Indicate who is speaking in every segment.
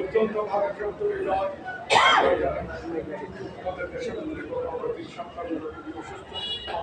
Speaker 1: অত্যন্ত ভারপ্রাপ্ত রাত আমাদের দেশের সংখ্যালঘু অসুস্থ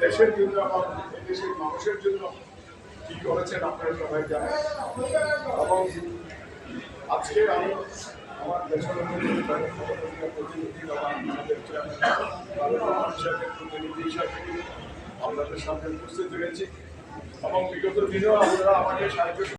Speaker 1: দেশের জন্য এবং দেশের মানুষের জন্য কি করেছেন আপনারা সবাই জানেন এবং আজকে আমি আমার দেশের প্রতিনিধি আমাদের চেয়ারম্যান প্রতিনিধি হিসাবে আপনাদের সামনে উপস্থিত হয়েছি। এবং বিগত দিনেও আপনারা আমাকে সাহায্য